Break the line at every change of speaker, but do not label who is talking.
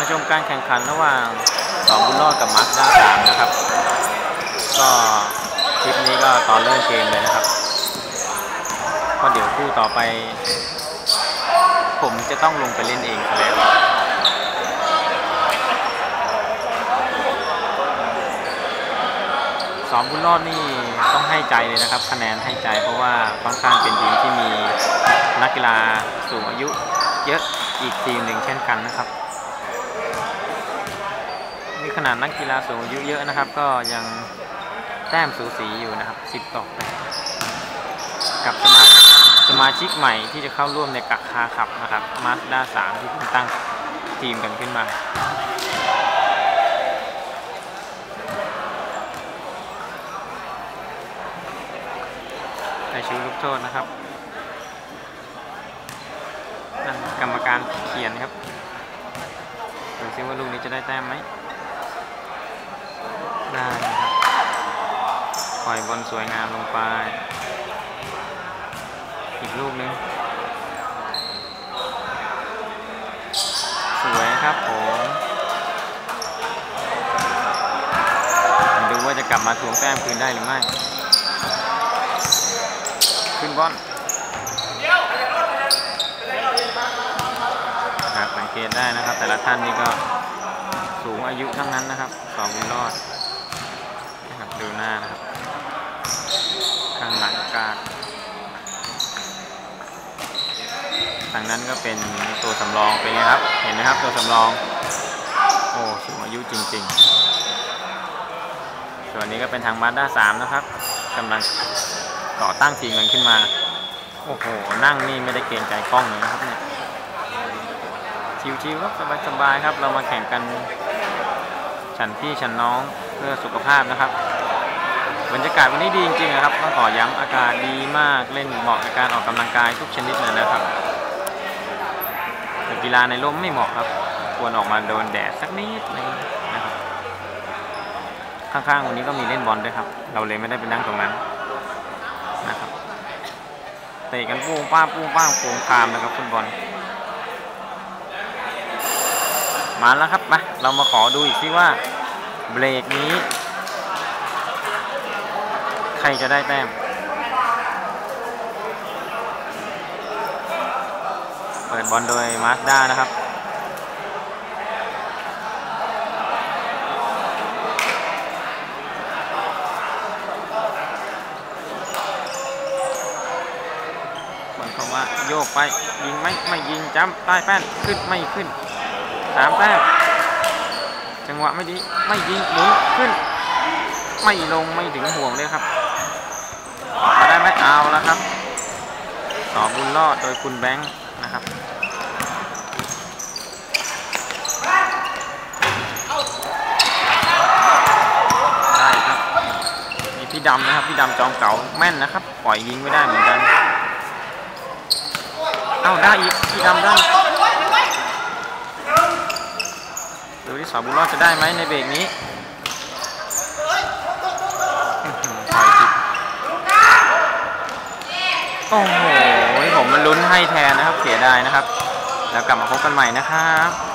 มาชมการแข่งขันระหว่างสองบุญรอดกับมาร์คด้าสามนะครับ ก็คลิปนี้ก็ตอนเริ่มเกมเลยนะครับก็เดี๋ยวคู่ต่อไป ผมจะต้องลงไปเล่นเองแล้วสองบุญรอดนี่ต้องให้ใจเลยนะครับ คะแนนให้ใจเพราะว่าค่อนข้างเป็นทีมที่มีนักกีฬาสูงอายุเยอะอีกทีมหนึ่งเช่นกันนะครับ มีขนาดนักกีฬาสูงอายุเยอะนะครับ ก็ยังแต้มสูสีอยู่นะครับ 10 ต่อ8กับสมาสมาชิกใหม่ที่จะเข้าร่วมในกักคาขับนะครับมาสด้า3ที่เพิ่งตั้งทีมกันขึ้นมาในชิวลูกโทษนะครับนั่นกรรมการเขียนครับดูซิว่าลูกนี้จะได้แต้มไหม ได้นะครับปล่อยบอลสวยงามลงไป อีกลูกหนึงสวยครับผมดูว่าจะกลับมาทวงแต้มคืนได้หรือไม่ ขึ้นบอลครับสังเกตได้นะครับ แต่ละท่านนี่ก็สูงอายุทั้งนั้นนะครับสองบุญรอด ดูหน้านะครับ ข้างหลังกาดทางนั้นก็เป็นตัวสำรองเป็นไงครับ เห็นไหมครับตัวสำรอง โอ้สูงอายุจริง ๆ ส่วนนี้ก็เป็นทางมาด้าสามนะครับกำลังต่อตั้งทีมกันขึ้นมา โอ้โห นั่งนี่ไม่ได้เกรงใจกล้องเลยนะครับเนี่ย ชิวๆครับสบายๆครับ เรามาแข่งกัน ฉันพี่ฉันน้องเพื่อสุขภาพนะครับ บรรยากาศวันนี้ดีจริงๆนะครับต้องขอย้ำอากาศดีมากเล่นเหมาะกับการออกกำลังกายทุกชนิดเลยนะครับแต่กีฬาในร่มไม่เหมาะครับ ควรออกมาโดนแดดสักนิดนึงนะครับข้างๆวันนี้ก็มีเล่นบอลด้วยครับ เราเลยไม่ได้ไปนั่งตรงนั้นนะครับเตะกันปุ้งป้างปุ้งป้างโป่งคามนะครับฟุตบอลมาแล้วครับมาเรามาขอดูอีกทีว่าเบรกนี้ รจะได้แต้ม เปิดบอลโดยมาสด้านะครับบอลเข้ามาโยกไป ยิงไหมไม่ยิงจ้ำใต้แป้นขึ้นไม่ขึ้นสามแต้มจังหวะไม่ดีไม่ยิงหมุนขึ้นไม่ลงไม่ถึงห่วงเลยครับออกมาได้ไหม เอาแล้วครับสอบุญรอดโดยคุณแบงค์นะครับได้ครับมีพี่ดำนะครับพี่ดำจอมเก่าแม่นนะครับ ปล่อยยิงไม่ได้เหมือนกันเอ้าได้อีกพี่ดำได้ดูที่สาวบุญรอดจะได้ไหมในเบรกนี้อื้อหือปล่อยผิด โอ้โหผมมันลุ้นให้แทนนะครับเสียดายนะครับ แล้วกลับมาพบกันใหม่นะครับ